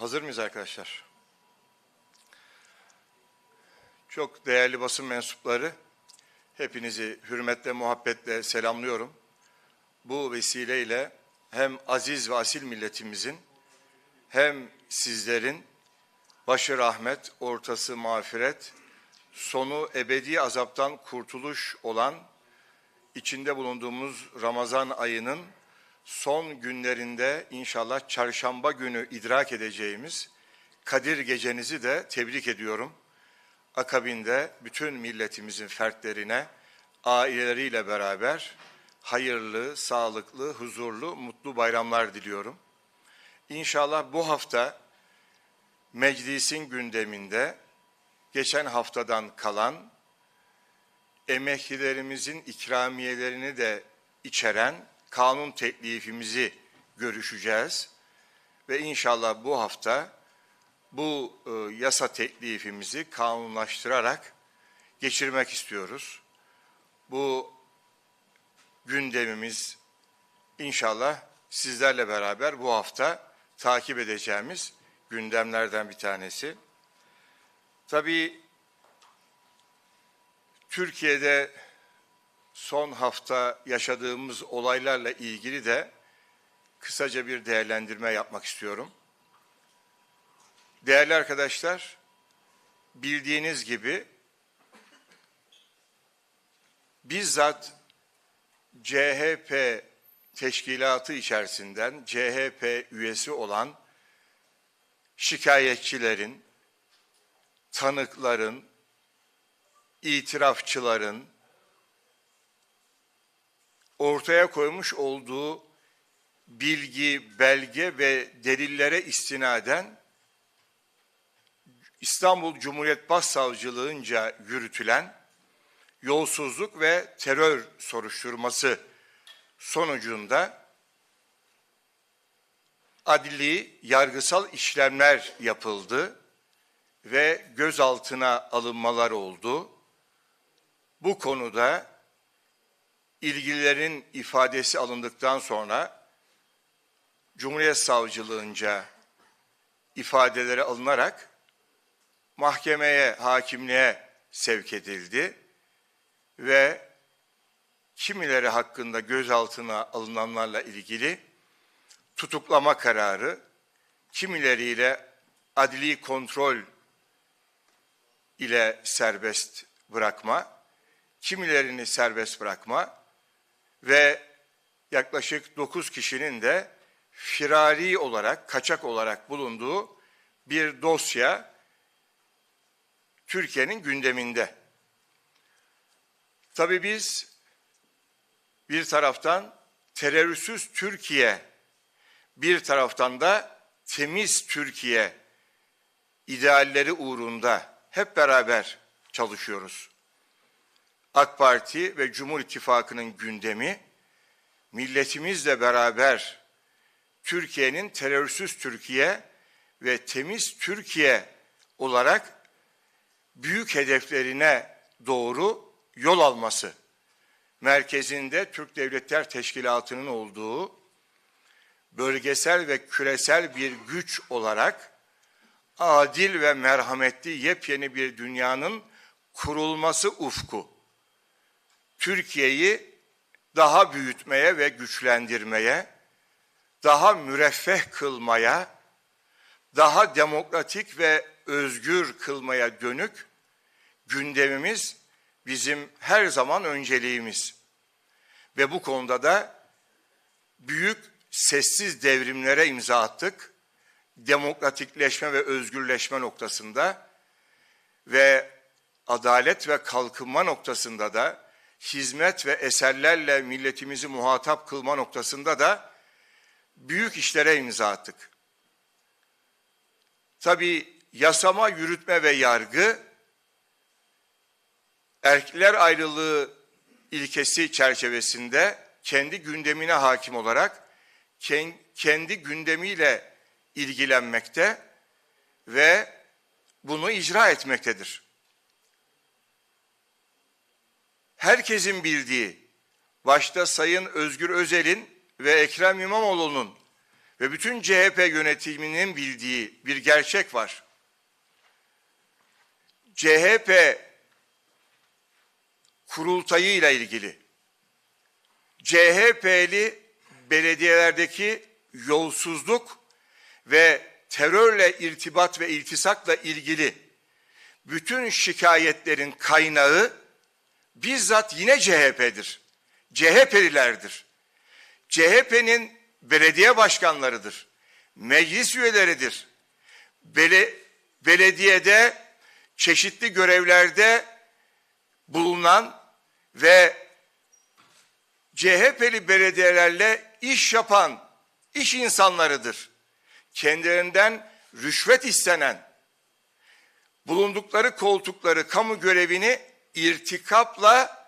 Hazır mıyız arkadaşlar? Çok değerli basın mensupları, hepinizi hürmetle, muhabbetle selamlıyorum. Bu vesileyle hem aziz ve asil milletimizin hem sizlerin başı rahmet, ortası mağfiret, sonu ebedi azaptan kurtuluş olan içinde bulunduğumuz Ramazan ayının son günlerinde inşallah çarşamba günü idrak edeceğimiz Kadir gecenizi de tebrik ediyorum. Akabinde bütün milletimizin fertlerine, aileleriyle beraber hayırlı, sağlıklı, huzurlu, mutlu bayramlar diliyorum. İnşallah bu hafta meclisin gündeminde geçen haftadan kalan emeklilerimizin ikramiyelerini de içeren kanun teklifimizi görüşeceğiz. Ve inşallah bu hafta bu e, yasa teklifimizi kanunlaştırarak geçirmek istiyoruz. Bu gündemimiz inşallah sizlerle beraber bu hafta takip edeceğimiz gündemlerden bir tanesi. Tabii Türkiye'de son hafta yaşadığımız olaylarla ilgili de kısaca bir değerlendirme yapmak istiyorum. Değerli arkadaşlar, bildiğiniz gibi bizzat CHP teşkilatı içerisinden CHP üyesi olan şikayetçilerin, tanıkların, itirafçıların ortaya koymuş olduğu bilgi, belge ve delillere istinaden İstanbul Cumhuriyet Başsavcılığınca yürütülen yolsuzluk ve terör soruşturması sonucunda adli yargısal işlemler yapıldı ve gözaltına alınmalar oldu. Bu konuda ilgililerin ifadesi alındıktan sonra Cumhuriyet Savcılığınca ifadeleri alınarak mahkemeye, hakimliğe sevk edildi ve kimileri hakkında gözaltına alınanlarla ilgili tutuklama kararı, kimileriyle adli kontrol ile serbest bırakma, kimilerini serbest bırakma ve yaklaşık 9 kişinin de firari olarak, kaçak olarak bulunduğu bir dosya Türkiye'nin gündeminde. Tabii biz bir taraftan terörsüz Türkiye, bir taraftan da temiz Türkiye idealleri uğrunda hep beraber çalışıyoruz. AK Parti ve Cumhur İttifakı'nın gündemi milletimizle beraber Türkiye'nin terörsüz Türkiye ve temiz Türkiye olarak büyük hedeflerine doğru yol alması. Merkezinde Türk Devletler Teşkilatı'nın olduğu bölgesel ve küresel bir güç olarak adil ve merhametli yepyeni bir dünyanın kurulması ufku. Türkiye'yi daha büyütmeye ve güçlendirmeye, daha müreffeh kılmaya, daha demokratik ve özgür kılmaya dönük gündemimiz bizim her zaman önceliğimiz. Ve bu konuda da büyük sessiz devrimlere imza attık. Demokratikleşme ve özgürleşme noktasında ve adalet ve kalkınma noktasında da hizmet ve eserlerle milletimizi muhatap kılma noktasında da büyük işlere imza attık. Tabii yasama, yürütme ve yargı erkekler ayrılığı ilkesi çerçevesinde kendi gündemine hakim olarak kendi gündemiyle ilgilenmekte ve bunu icra etmektedir. Herkesin bildiği, başta Sayın Özgür Özel'in ve Ekrem İmamoğlu'nun ve bütün CHP yönetiminin bildiği bir gerçek var. CHP kurultayıyla ilgili CHP'li belediyelerdeki yolsuzluk ve terörle irtibat ve iltisakla ilgili bütün şikayetlerin kaynağı bizzat yine CHP'dir. CHP'lilerdir. CHP'nin belediye başkanlarıdır. Meclis üyeleridir. Bele, belediyede çeşitli görevlerde bulunan ve CHP'li belediyelerle iş yapan iş insanlarıdır. Kendilerinden rüşvet istenen, bulundukları koltukları, kamu görevini irtikapla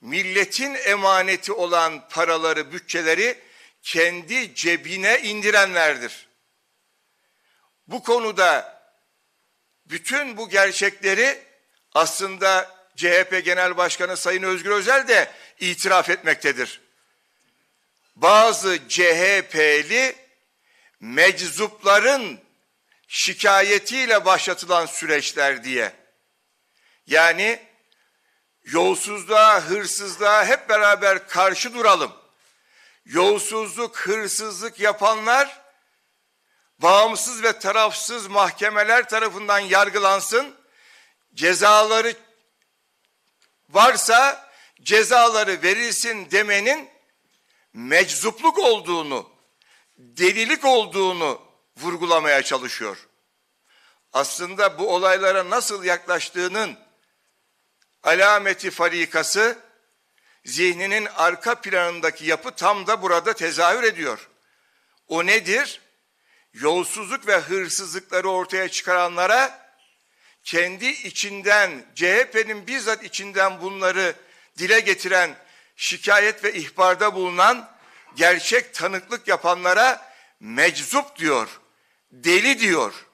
milletin emaneti olan paraları, bütçeleri kendi cebine indirenlerdir. Bu konuda bütün bu gerçekleri aslında CHP Genel Başkanı Sayın Özgür Özel de itiraf etmektedir. Bazı CHP'li meczupların şikayetiyle başlatılan süreçler diye. Yani yolsuzluğa, hırsızlığa hep beraber karşı duralım. Yolsuzluk, hırsızlık yapanlar bağımsız ve tarafsız mahkemeler tarafından yargılansın. Cezaları varsa cezaları verilsin demenin meczupluk olduğunu, delilik olduğunu vurgulamaya çalışıyor. Aslında bu olaylara nasıl yaklaştığının alameti farikası zihninin arka planındaki yapı tam da burada tezahür ediyor. O nedir? Yolsuzluk ve hırsızlıkları ortaya çıkaranlara kendi içinden CHP'nin bizzat içinden bunları dile getiren şikayet ve ihbarda bulunan gerçek tanıklık yapanlara meczup diyor, deli diyor.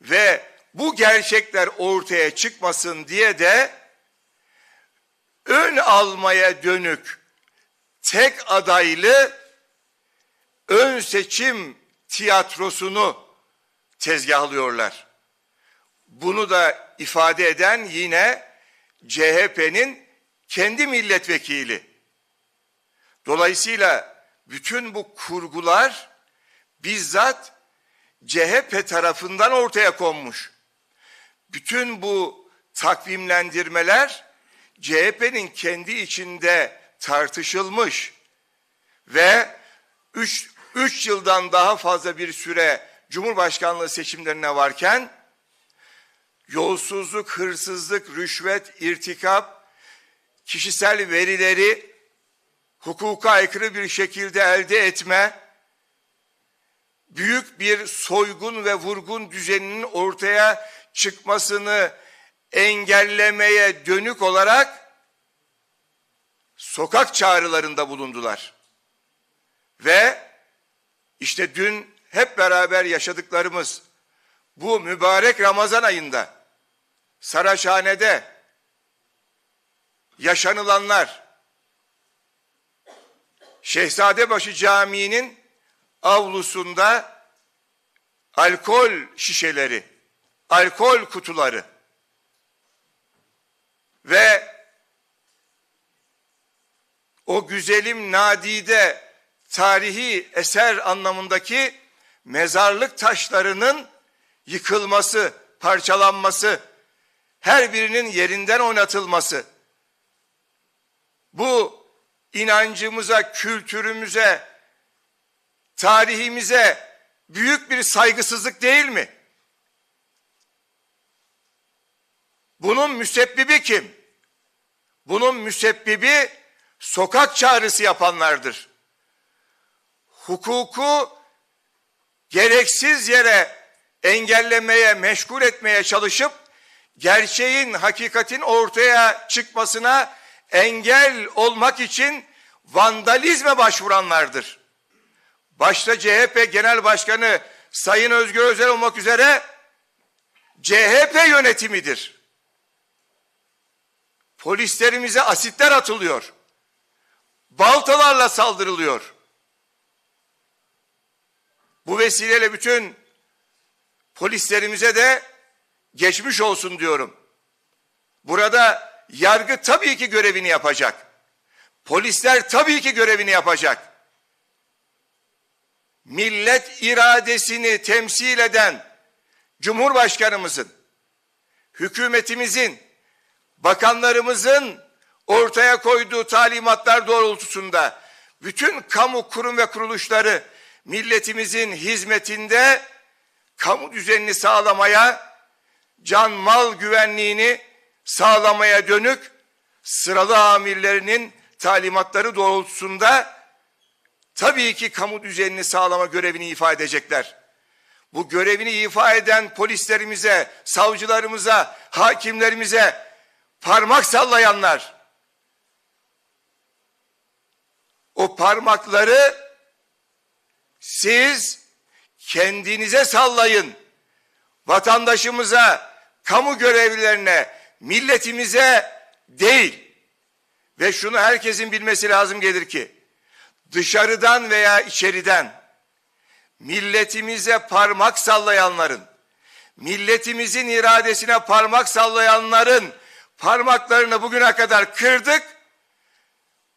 Ve bu gerçekler ortaya çıkmasın diye de ön almaya dönük tek adaylı ön seçim tiyatrosunu tezgahlıyorlar. Bunu da ifade eden yine CHP'nin kendi milletvekili. Dolayısıyla bütün bu kurgular bizzat CHP tarafından ortaya konmuş. Bütün bu takvimlendirmeler CHP'nin kendi içinde tartışılmış ve 3 3 yıldan daha fazla bir süre Cumhurbaşkanlığı seçimlerine varken yolsuzluk, hırsızlık, rüşvet, irtikap, kişisel verileri hukuka aykırı bir şekilde elde etme, büyük bir soygun ve vurgun düzeninin ortaya çıkmasını engellemeye dönük olarak sokak çağrılarında bulundular. Ve işte dün hep beraber yaşadıklarımız bu mübarek Ramazan ayında Saraçhane'de yaşanılanlar Şehzadebaşı Camii'nin avlusunda alkol şişeleri, alkol kutuları ve o güzelim nadide tarihi eser anlamındaki mezarlık taşlarının yıkılması, parçalanması, her birinin yerinden oynatılması. Bu inancımıza, kültürümüze, tarihimize büyük bir saygısızlık değil mi? Bunun müsebbibi kim? Bunun müsebbibi sokak çağrısı yapanlardır. Hukuku gereksiz yere engellemeye, meşgul etmeye çalışıp gerçeğin, hakikatin ortaya çıkmasına engel olmak için vandalizme başvuranlardır. Başta CHP Genel Başkanı Sayın Özgür Özel olmak üzere CHP yönetimidir. Polislerimize asitler atılıyor. Baltalarla saldırılıyor. Bu vesileyle bütün polislerimize de geçmiş olsun diyorum. Burada yargı tabii ki görevini yapacak. Polisler tabii ki görevini yapacak. Millet iradesini temsil eden Cumhurbaşkanımızın, hükümetimizin, bakanlarımızın ortaya koyduğu talimatlar doğrultusunda bütün kamu kurum ve kuruluşları milletimizin hizmetinde kamu düzenini sağlamaya, can mal güvenliğini sağlamaya dönük sıralı amirlerinin talimatları doğrultusunda tabii ki kamu düzenini sağlama görevini ifade edecekler. Bu görevini ifa eden polislerimize, savcılarımıza, hakimlerimize parmak sallayanlar o parmakları siz kendinize sallayın. Vatandaşımıza, kamu görevlilerine, milletimize değil. Ve şunu herkesin bilmesi lazım gelir ki dışarıdan veya içeriden milletimize parmak sallayanların, milletimizin iradesine parmak sallayanların parmaklarını bugüne kadar kırdık.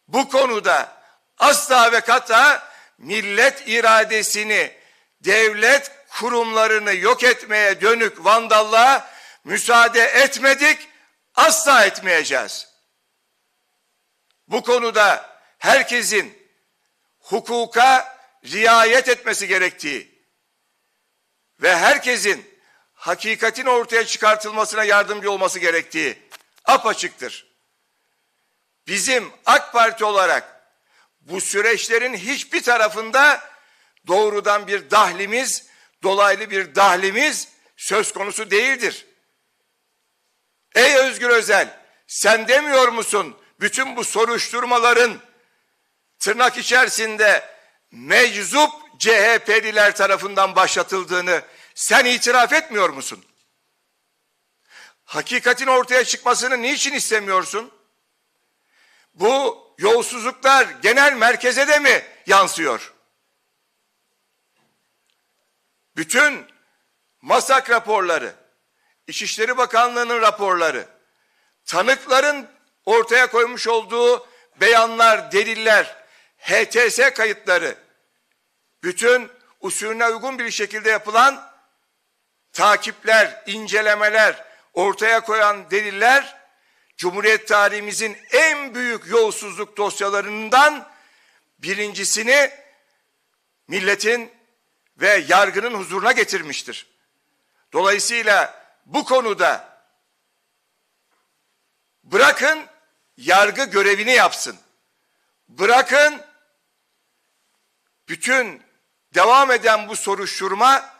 Bu konuda asla ve kata millet iradesini, devlet kurumlarını yok etmeye dönük vandallığa müsaade etmedik, asla etmeyeceğiz. Bu konuda herkesin hukuka riayet etmesi gerektiği ve herkesin hakikatin ortaya çıkartılmasına yardımcı olması gerektiği apaçıktır. Bizim AK Parti olarak bu süreçlerin hiçbir tarafında doğrudan bir dahlimiz, dolaylı bir dahlimiz söz konusu değildir. Ey Özgür Özel, sen demiyor musun bütün bu soruşturmaların tırnak içerisinde meczup CHP'liler tarafından başlatıldığını sen itiraf etmiyor musun? Hakikatin ortaya çıkmasını niçin istemiyorsun? Bu yolsuzluklar genel merkeze de mi yansıyor? Bütün masak raporları, İçişleri Bakanlığı'nın raporları, tanıkların ortaya koymuş olduğu beyanlar, deliller, HTS kayıtları, bütün usulüne uygun bir şekilde yapılan takipler, incelemeler, ortaya koyan deliller Cumhuriyet tarihimizin en büyük yolsuzluk dosyalarından birincisini milletin ve yargının huzuruna getirmiştir. Dolayısıyla bu konuda bırakın yargı görevini yapsın. Bırakın bütün devam eden bu soruşturma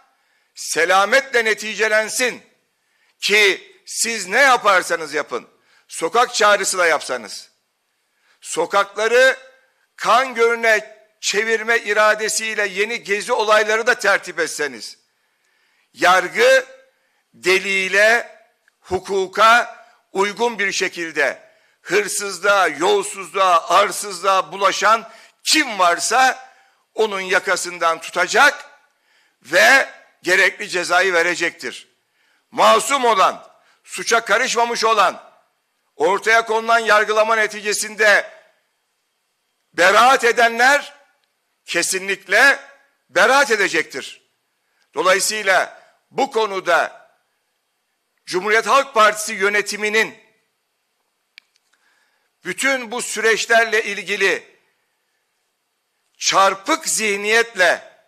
selametle neticelensin ki siz ne yaparsanız yapın sokak çağrısı da yapsanız, sokakları kan gölüne çevirme iradesiyle yeni gezi olayları da tertip etseniz, yargı deliyle hukuka uygun bir şekilde hırsızlığa, yolsuzluğa, arsızlığa bulaşan kim varsa onun yakasından tutacak ve gerekli cezayı verecektir. Masum olan, suça karışmamış olan, ortaya konulan yargılama neticesinde beraat edenler kesinlikle beraat edecektir. Dolayısıyla bu konuda Cumhuriyet Halk Partisi yönetiminin bütün bu süreçlerle ilgili çarpık zihniyetle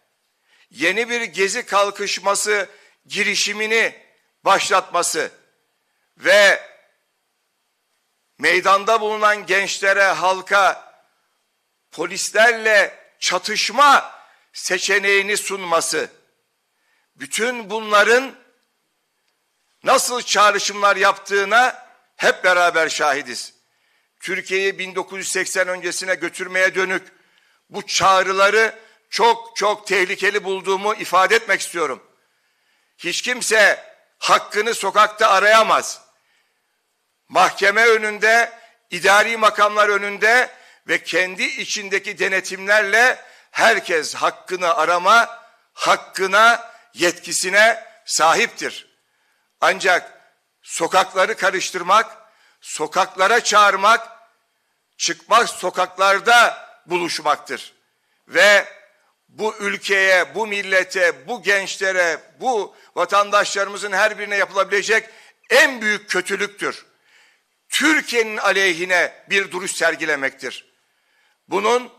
yeni bir gezi kalkışması girişimini başlatması ve meydanda bulunan gençlere, halka polislerle çatışma seçeneğini sunması, bütün bunların nasıl çağrışımlar yaptığına hep beraber şahidiz. Türkiye'yi 1980 öncesine götürmeye dönük bu çağrıları çok çok tehlikeli bulduğumu ifade etmek istiyorum. Hiç kimse hakkını sokakta arayamaz mahkeme önünde, idari makamlar önünde ve kendi içindeki denetimlerle herkes hakkını arama, hakkına, yetkisine sahiptir. Ancak sokakları karıştırmak, sokaklara çağırmak, çıkmak sokaklarda buluşmaktır. Ve bu ülkeye, bu millete, bu gençlere, bu vatandaşlarımızın her birine yapılabilecek en büyük kötülüktür. Türkiye'nin aleyhine bir duruş sergilemektir. Bunun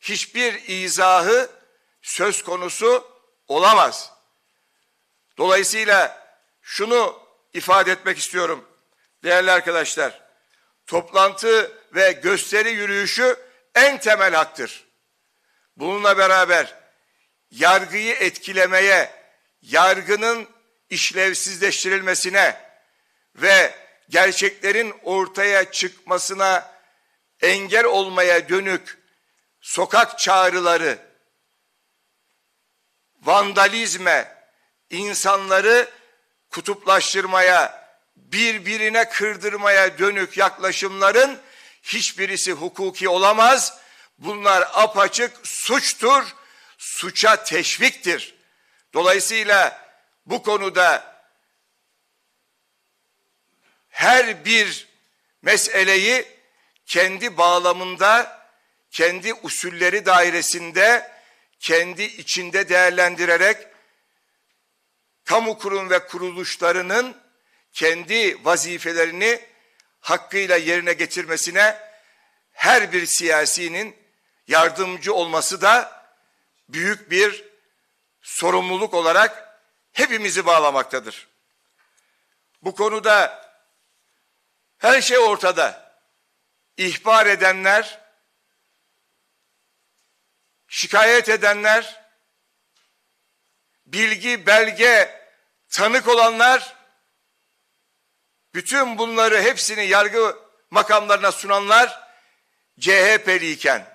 hiçbir izahı söz konusu olamaz. Dolayısıyla şunu ifade etmek istiyorum değerli arkadaşlar. Toplantı ve gösteri yürüyüşü en temel haktır. Bununla beraber yargıyı etkilemeye, yargının işlevsizleştirilmesine ve gerçeklerin ortaya çıkmasına engel olmaya dönük sokak çağrıları, vandalizme, insanları kutuplaştırmaya, birbirine kırdırmaya dönük yaklaşımların hiçbirisi hukuki olamaz. Bunlar apaçık suçtur, suça teşviktir. Dolayısıyla bu konuda her bir meseleyi kendi bağlamında, kendi usulleri dairesinde, kendi içinde değerlendirerek kamu kurum ve kuruluşlarının kendi vazifelerini hakkıyla yerine getirmesine her bir siyasinin yardımcı olması da büyük bir sorumluluk olarak hepimizi bağlamaktadır. Bu konuda her şey ortada. İhbar edenler, şikayet edenler, bilgi, belge, tanık olanlar, bütün bunları hepsini yargı makamlarına sunanlar CHP'liyken,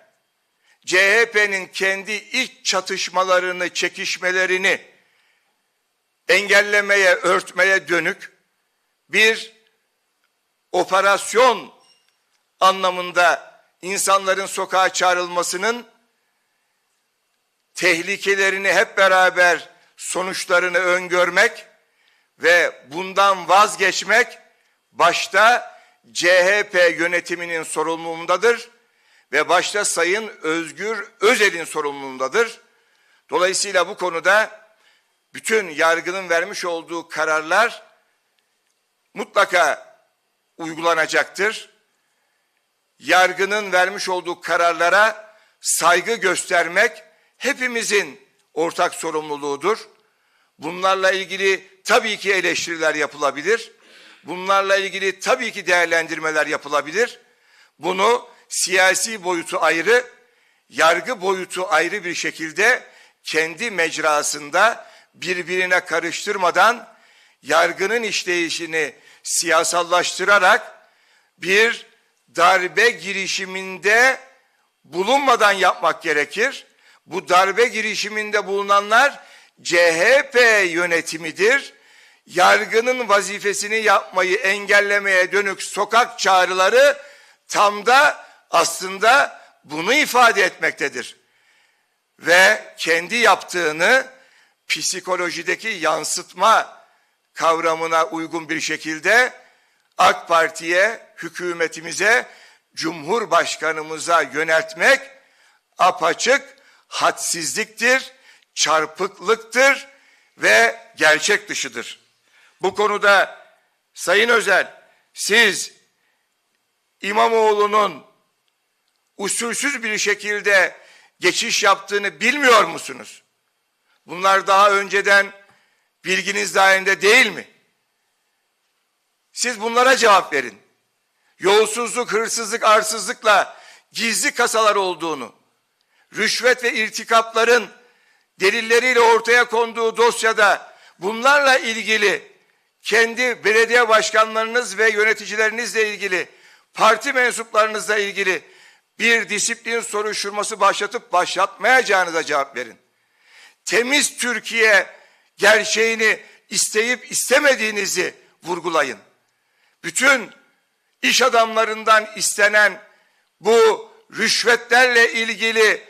CHP'nin kendi iç çatışmalarını, çekişmelerini engellemeye, örtmeye dönük bir operasyon anlamında insanların sokağa çağrılmasının tehlikelerini hep beraber sonuçlarını öngörmek ve bundan vazgeçmek başta CHP yönetiminin sorumluluğundadır ve başta Sayın Özgür Özel'in sorumluluğundadır. Dolayısıyla bu konuda bütün yargının vermiş olduğu kararlar mutlaka uygulanacaktır. Yargının vermiş olduğu kararlara saygı göstermek hepimizin ortak sorumluluğudur. Bunlarla ilgili tabii ki eleştiriler yapılabilir. Bunlarla ilgili tabii ki değerlendirmeler yapılabilir. Bunu siyasi boyutu ayrı, yargı boyutu ayrı bir şekilde kendi mecrasında birbirine karıştırmadan yargının işleyişini siyasallaştırarak bir darbe girişiminde bulunmadan yapmak gerekir. Bu darbe girişiminde bulunanlar CHP yönetimidir. Yargının vazifesini yapmayı engellemeye dönük sokak çağrıları tam da aslında bunu ifade etmektedir. Ve kendi yaptığını psikolojideki yansıtma kavramına uygun bir şekilde AK Parti'ye, hükümetimize, Cumhurbaşkanımıza yöneltmek apaçık hadsizliktir, çarpıklıktır ve gerçek dışıdır. Bu konuda Sayın Özel siz İmamoğlu'nun usulsüz bir şekilde geçiş yaptığını bilmiyor musunuz? Bunlar daha önceden bilginiz dahilinde değil mi? Siz bunlara cevap verin. Yolsuzluk, hırsızlık, arsızlıkla gizli kasalar olduğunu, rüşvet ve irtikapların delilleriyle ortaya konduğu dosyada bunlarla ilgili kendi belediye başkanlarınız ve yöneticilerinizle ilgili, parti mensuplarınızla ilgili bir disiplin soruşturması başlatıp başlatmayacağınıza cevap verin. Temiz Türkiye gerçeğini isteyip istemediğinizi vurgulayın. Bütün iş adamlarından istenen bu rüşvetlerle ilgili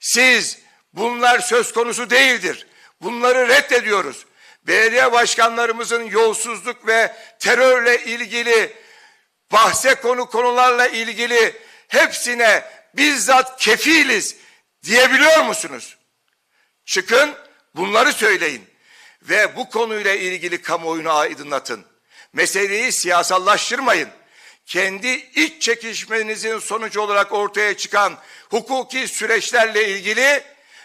siz bunlar söz konusu değildir. Bunları reddediyoruz. Belediye başkanlarımızın yolsuzluk ve terörle ilgili bahse konu konularla ilgili hepsine bizzat kefiliz diyebiliyor musunuz? Çıkın bunları söyleyin ve bu konuyla ilgili kamuoyunu aydınlatın. Meseleyi siyasallaştırmayın. Kendi iç çekişmenizin sonucu olarak ortaya çıkan hukuki süreçlerle ilgili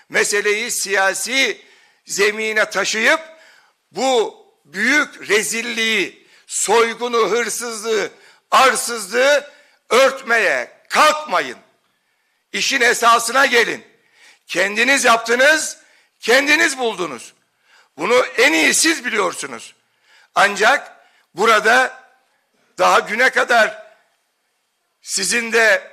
meseleyi siyasi zemine taşıyıp bu büyük rezilliği, soygunu, hırsızlığı, arsızlığı örtmeye kalkmayın. İşin esasına gelin. Kendiniz yaptınız, kendiniz buldunuz. Bunu en iyi siz biliyorsunuz. Ancak burada daha güne kadar sizin de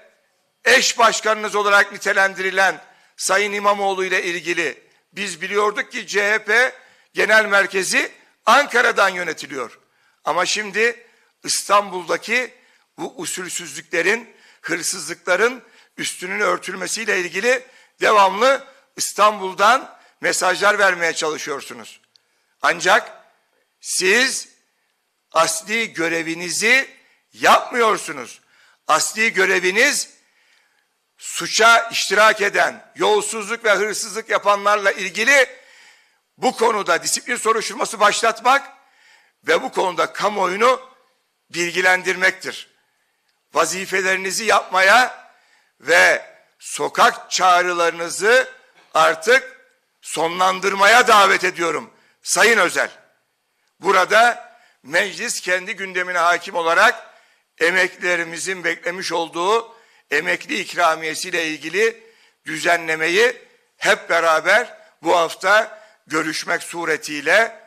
eş başkanınız olarak nitelendirilen Sayın İmamoğlu ile ilgili biz biliyorduk ki CHP genel merkezi Ankara'dan yönetiliyor. Ama şimdi İstanbul'daki bu usulsüzlüklerin, hırsızlıkların üstünün örtülmesiyle ilgili devamlı İstanbul'dan mesajlar vermeye çalışıyorsunuz. Ancak siz asli görevinizi yapmıyorsunuz. Asli göreviniz suça iştirak eden, yolsuzluk ve hırsızlık yapanlarla ilgili bu konuda disiplin soruşturması başlatmak ve bu konuda kamuoyunu bilgilendirmektir. Vazifelerinizi yapmaya ve sokak çağrılarınızı artık sonlandırmaya davet ediyorum Sayın Özel. Burada meclis kendi gündemine hakim olarak emeklilerimizin beklemiş olduğu emekli ikramiyesiyle ilgili düzenlemeyi hep beraber bu hafta görüşmek suretiyle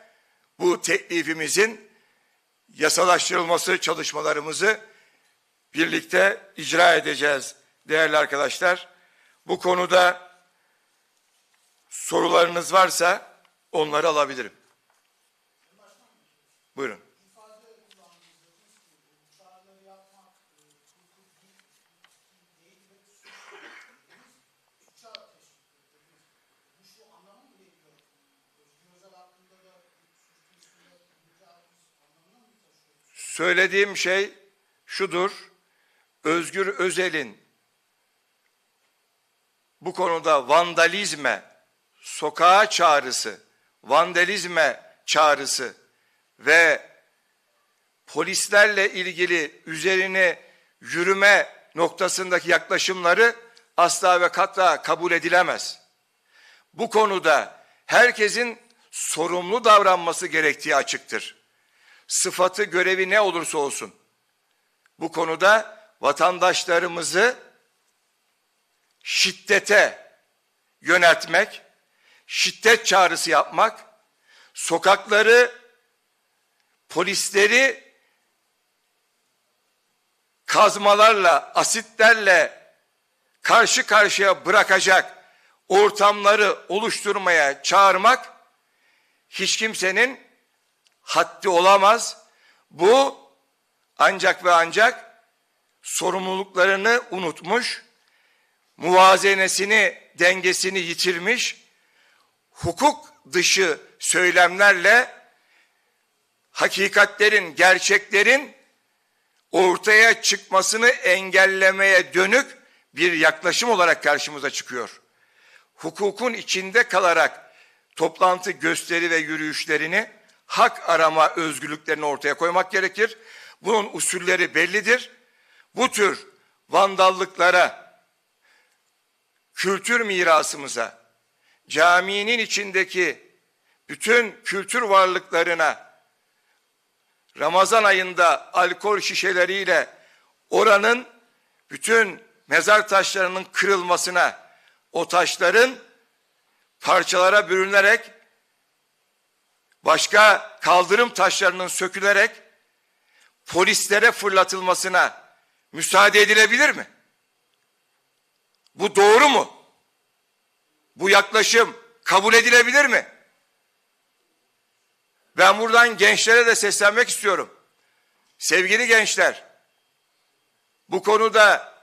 bu teklifimizin yasalaştırılması çalışmalarımızı birlikte icra edeceğiz değerli arkadaşlar. Bu konuda sorularınız varsa onları alabilirim. Buyurun. Söylediğim şey şudur. Özgür Özel'in bu konuda vandalizme, sokağa çağrısı, vandalizme çağrısı ve polislerle ilgili üzerine yürüme noktasındaki yaklaşımları asla ve kata kabul edilemez. Bu konuda herkesin sorumlu davranması gerektiği açıktır. Sıfatı, görevi ne olursa olsun. Bu konuda vatandaşlarımızı şiddete yöneltmek, şiddet çağrısı yapmak, sokakları, polisleri kazmalarla, asitlerle karşı karşıya bırakacak ortamları oluşturmaya çağırmak hiç kimsenin haddi olamaz. Bu ancak ve ancak sorumluluklarını unutmuş, muvazenesini, dengesini yitirmiş, hukuk dışı söylemlerle hakikatlerin, gerçeklerin ortaya çıkmasını engellemeye dönük bir yaklaşım olarak karşımıza çıkıyor. Hukukun içinde kalarak toplantı, gösteri ve yürüyüşlerini hak arama özgürlüklerini ortaya koymak gerekir. Bunun usulleri bellidir. Bu tür vandallıklara, kültür mirasımıza, caminin içindeki bütün kültür varlıklarına Ramazan ayında alkol şişeleriyle oranın bütün mezar taşlarının kırılmasına, o taşların parçalara bürünerek başka kaldırım taşlarının sökülerek polislere fırlatılmasına müsaade edilebilir mi? Bu doğru mu? Bu yaklaşım kabul edilebilir mi? Ben buradan gençlere de seslenmek istiyorum. Sevgili gençler, bu konuda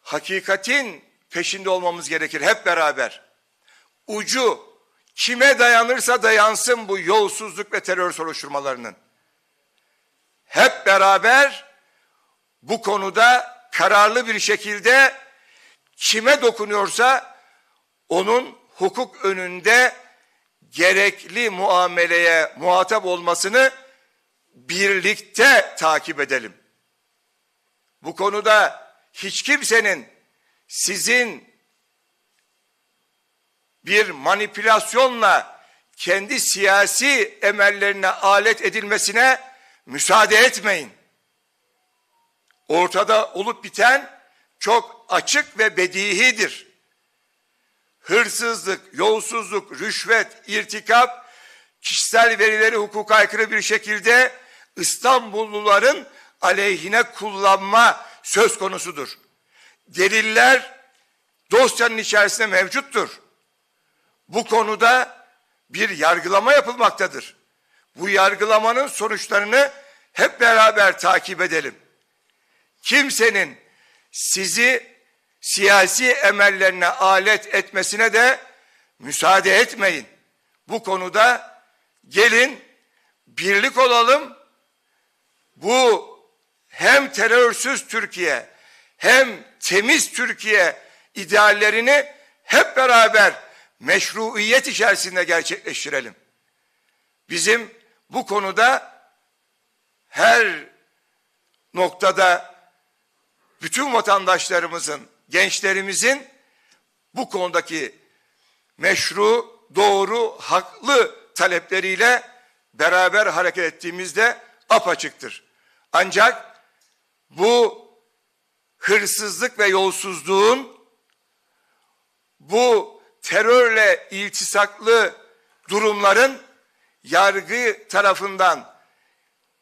hakikatin peşinde olmamız gerekir hep beraber. Ucu kime dayanırsa dayansın bu yolsuzluk ve terör soruşturmalarının. Hep beraber bu konuda kararlı bir şekilde kime dokunuyorsa onun hukuk önünde gerekli muameleye muhatap olmasını birlikte takip edelim. Bu konuda hiç kimsenin sizin bir manipülasyonla kendi siyasi emellerine alet edilmesine müsaade etmeyin. Ortada olup biten çok açık ve bedihidir. Hırsızlık, yolsuzluk, rüşvet, irtikap, kişisel verileri hukuka aykırı bir şekilde İstanbulluların aleyhine kullanma söz konusudur. Deliller dosyanın içerisinde mevcuttur. Bu konuda bir yargılama yapılmaktadır. Bu yargılamanın sonuçlarını hep beraber takip edelim. Kimsenin sizi siyasi emellerine alet etmesine de müsaade etmeyin. Bu konuda gelin birlik olalım. Bu hem terörsüz Türkiye hem temiz Türkiye ideallerini hep beraber meşruiyet içerisinde gerçekleştirelim. Bizim bu konuda her noktada bütün vatandaşlarımızın, gençlerimizin bu konudaki meşru, doğru, haklı talepleriyle beraber hareket ettiğimizde apaçıktır. Ancak bu hırsızlık ve yolsuzluğun bu terörle iltisaklı durumların yargı tarafından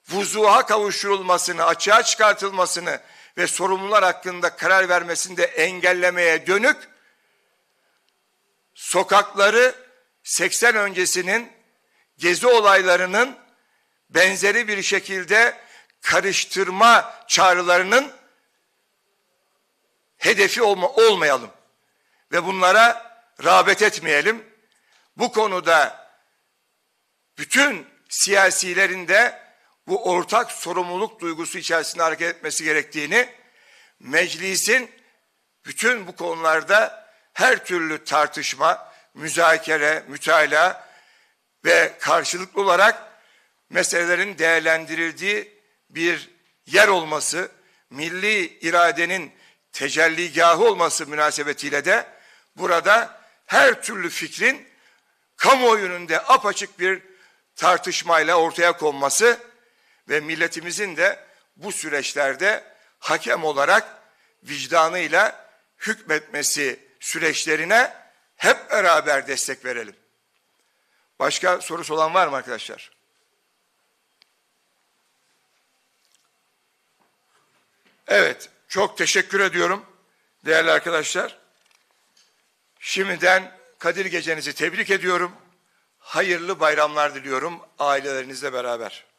vuzuha kavuşturulmasını, açığa çıkartılmasını ve sorumlular hakkında karar vermesini de engellemeye dönük sokakları 80 öncesinin gezi olaylarının benzeri bir şekilde karıştırma çağrılarının hedefi olma, olmayalım ve bunlara rağbet etmeyelim. Bu konuda bütün siyasilerin de bu ortak sorumluluk duygusu içerisinde hareket etmesi gerektiğini, meclisin bütün bu konularda her türlü tartışma, müzakere, mütalaa ve karşılıklı olarak meselelerin değerlendirildiği bir yer olması, milli iradenin tecelligahı olması münasebetiyle de burada her türlü fikrin kamuoyunun da apaçık bir tartışmayla ortaya konması ve milletimizin de bu süreçlerde hakem olarak vicdanıyla hükmetmesi süreçlerine hep beraber destek verelim. Başka sorusu olan var mı arkadaşlar? Evet, çok teşekkür ediyorum değerli arkadaşlar. Şimdiden Kadir Gecenizi tebrik ediyorum. Hayırlı bayramlar diliyorum ailelerinizle beraber.